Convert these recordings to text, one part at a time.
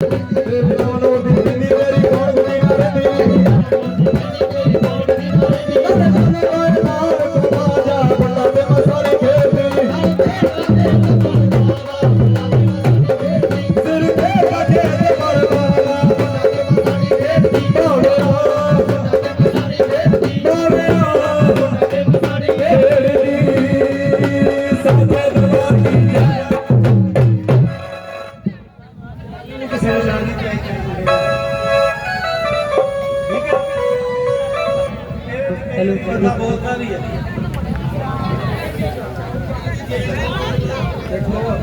ਤੇਰੇ ਨਾਲੋਂ ਦੀ ਜਿੰਨੀ ਮੇਰੀ ਕੌਣ ਕੁੜੀ ਨਾ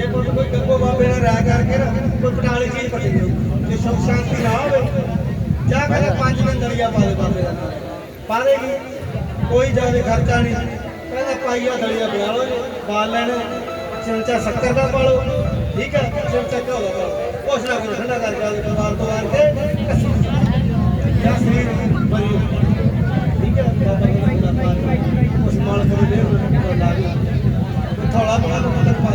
ਜਿਹੜਾ ਕੋਈ ਕੋਈ ਗੱਗੋ ਬਾਬੇ ਨਾਲ ਰਾਇ ਕਰਕੇ ਨਾ ਕੋਈ ਪਟਾਲੀ ਚੀਜ਼ ਪੱਟੀ ਦਿਓ। ਜੇ ਸੁਖ ਸ਼ਾਂਤੀ ਨਾ ਹੋਵੇ, ਜਾ ਕੇ ਪੰਜ ਦਿਨ ਦਲੀਆ ਪਾ ਦੇ ਬਾਬੇ ਦਾ ਪਾ ਦੇਗੀ ਕੋਈ ਜ਼ਿਆਦਾ ਖਰਚਾ ਨਹੀਂ। ਕਹਿੰਦਾ ਪਾਈਆ ਦਲੀਆ ਬਣਾ ਲਓ ਬਾਲ ਲੈਣੇ, ਚਮਚਾ ਸ਼ੱਕਰ ਦਾ ਪਾ ਲਓ ਠੀਕ ਹੈ ਚਮਚਾ ਘਿਓ ਦਾ ਪਾ ਲਓ ਕੁਛ ਨਾ ਕਰੋ ਠੰਡਾ ਕਰਕੇ ਆਓ ਪਰਿਵਾਰ ਤੋਂ ਆਣ ਕੇ ਜਾਂ ਸਰੀਰ ਬਰੀ ਠੀਕ ਹੈ ਬਾਬਾ ਜੀ ਦਾ ਨਾਮ ਉਸ ਮਾਲ ਕਰੇ ਦੇ ਲਾ ਥੋੜਾ ਬਣਾ ਲਓ, ਮਤਲਬ ਪਾ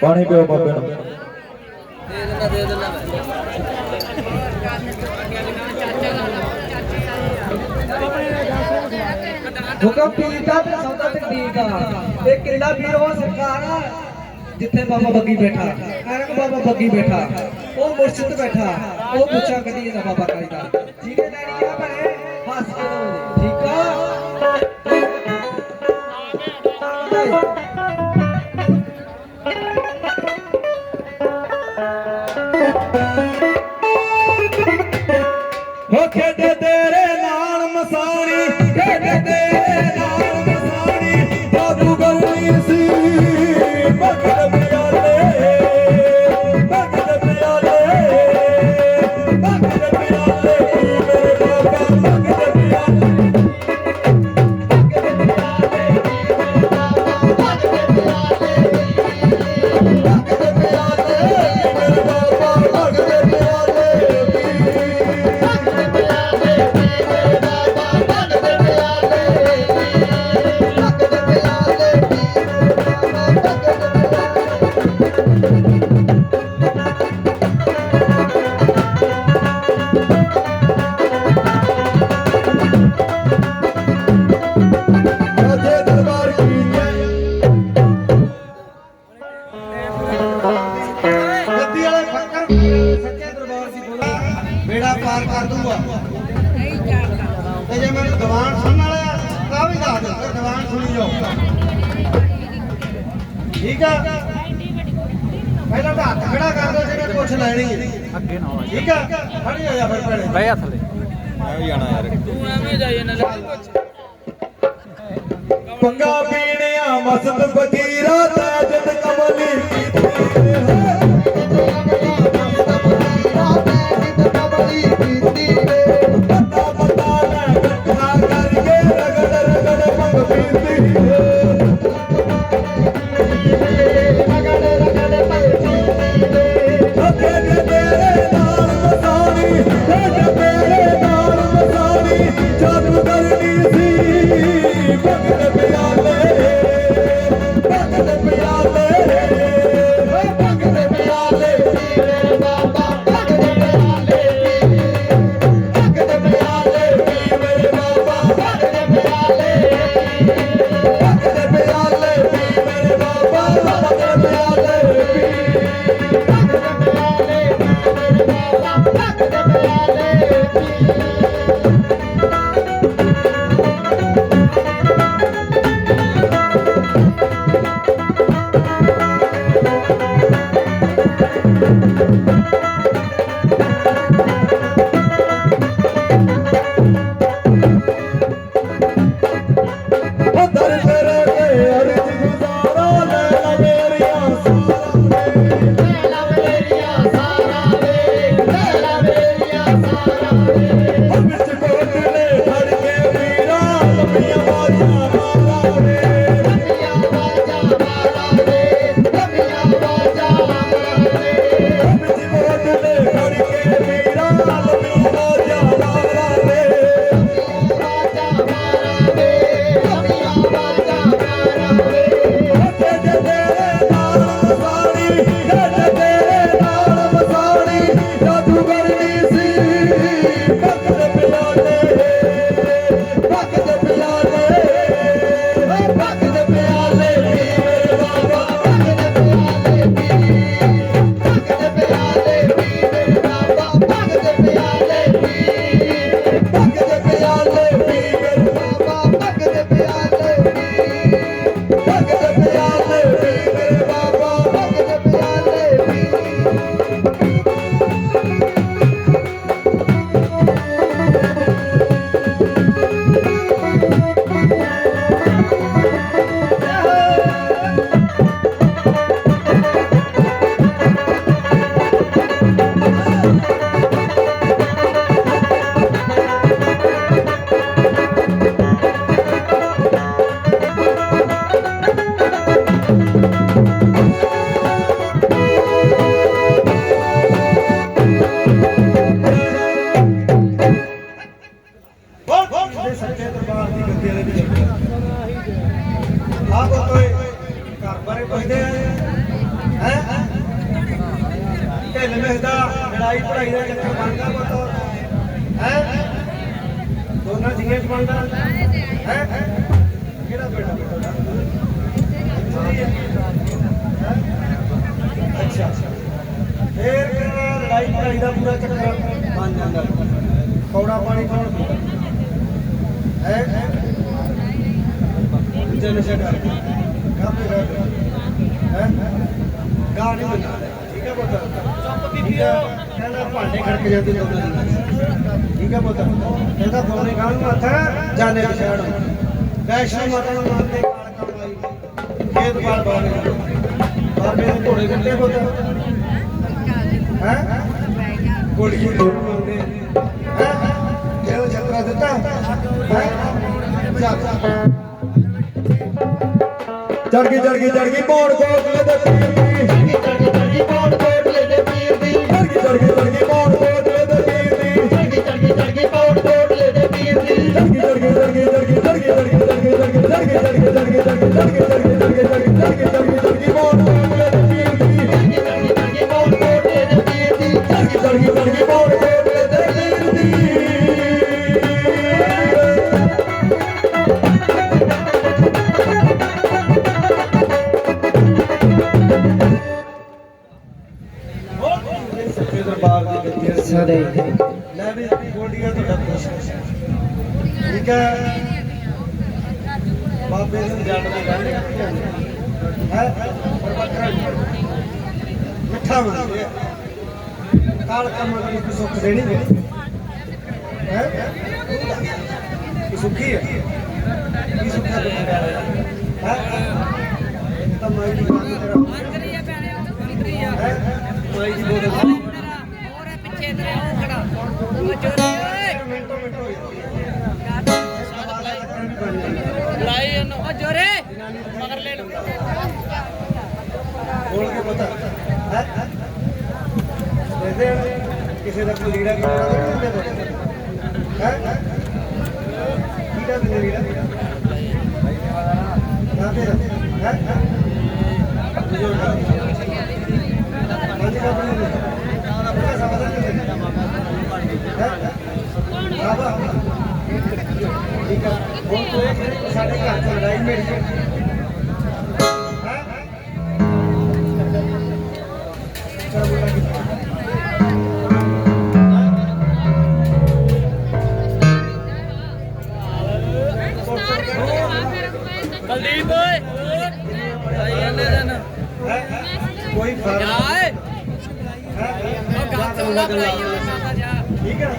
ਪਾਣੀ ਪਿਓ ਬਾਬੇ ਨੂੰ ਹੁਕਮ ਪੀਰ ਦਾ ਤੇ ਸੌਦਾ ਤਕਦੀਰ ਦਾ ਇਹ ਕਿਰੜਾ ਵੀਰ ਉਹ ਸਰਕਾਰ ਆ ਜਿੱਥੇ ਬਾਬਾ ਬੱਗੀ ਬੈਠਾ ਐਨਕ ਬਾਬਾ ਬੱਗੀ ਬੈਠਾ ਉਹ ਮੁਰਸ਼ਿਦ ਬੈਠਾ ਉਹ ਪੁੱਛਾ ਕਦੀ ਇਹਦਾ ਬਾਬਾ ਕਾਇਦਾ ਠੀਕ ਠੀਕ ਆ? ਪਹਿਲਾਂ ਤਾਂ ਹੱਥ ਖੜਾ ਕਰ ਦੋ ਜਿਹੜੇ ਪੁੱਛ ਲੈਣੀ ਹੈ। ਅੱਗੇ ਨਾ ਹੋਇਆ ਠੀਕ ਆ? ਖੜੀ ਹੋ ਜਾ ਫਿਰ ਭੈਣੇ। ਬਹਿ ਜਾ ਥੱਲੇ। ਪੰਗਾ ਪੀਣਿਆ ਮਸਤ ਫਕੀਰਾ ਤਾਜਤ ਕਮਲੀ ਫੇਰ ਲੜਾਈ ਪੜਾਈ ਦਾ ਪੂਰਾ ਚੱਕਰ ਬਣ ਜਾਂਦਾ ਕੌੜਾ ਪਾਣੀ ਕੌਣ ਪੀਂਦਾ ਹੈ ਜਨ ਛੱਡ ਕਾਪੇ ਕਰ ਹੈ ਗਾਣੀ ਬਣਾ ਠੀਕ ਹੈ ਪੁੱਤ ਚੁੱਪ ਬੀਬੀ ਕਹਿੰਦਾ ਭਾਂਡੇ ਖੜਕ ਜਾਂਦੇ ਦੋਨਾਂ ਦੀ ਠੀਕ ਹੈ ਪੁੱਤ। ਕਹਿੰਦਾ ਫੋਨੇ ਗਾਣ ਨੂੰ ਹੱਥ। ਜਾਣੇ ਪਛਾਣ ਵੈਸ਼ਨੋ ਮਾਤਾ ਨੂੰ ਮੰਨਦੇ ਕਾਲ ਕਮਾਈ ਖੇਤ ਬਾਲ ਬਾਲ ਬਾਬੇ ਦੇ ਘੋੜੇ ਕੱਟੇ ਪੁੱਤ? ਹੈ? ਕੋੜੀ ਨੂੰ ਮੰਨਦੇ ਹੈ? ਜਿਹੜਾ ਛਤਰਾ ਦਿੱਤਾ? ਹੈ? ਚੜ ਗਈ ਚੜ ਗਈ ਚੜ ਗਈ। ਮੋੜ ਕੋਟਲੇ ਦੇ ਪੀਰ दरबार दे गतिया सारे मैं भी गोडिया तो डर ਠੀਕ ਹੈ। ਬਾਬੇ ਨੂੰ ਜੱਟ ਦੇ ਗਾਣੇ ਹੈ ਪਰ ਬੱਕਰਾ ਨਹੀਂ। ਮਿੱਠਾ ਮੰਗਦੇ ਆ। ਕਾਲ ਕੰਮ ਨੂੰ ਕੋਈ ਸੁੱਖ ਦੇਣੀ ਹੈ ਹੈ। ਕੀ ਸੁਖੀ ਹੈ ਕੀ ਸੁੱਖਾ ਦੇ ਹੈ ਤਾਂ ਮਾਈ ਦੀ ਬਾਤ ਤੇਰਾ ਹੈ ਮਾਈ ਦੀ ਬੋਲ ਪਿੱਛੇ ਤੇਰੇ ਉਹ ਖੜਾ ਉਹ ਜੋਰੇ జోరే పగరలేను ਕਿਸੇ ਦਾ ਕੋਈ ਲੀੜਾ ਕਿਹੜਾ ਨਹੀਂ ਹੁੰਦਾ ਹੈ ਲੀੜਾ ਨਹੀਂ ਲੀੜਾ ਨਾ ਤੇ ਹੈ ਹੈ ਜੋ ਨਾ ਨਾ ਨਾ ਸਮਾਧਾਨ आंबेडकर कुलदीप कोई ठीक है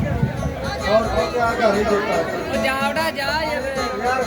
और क्या जा यार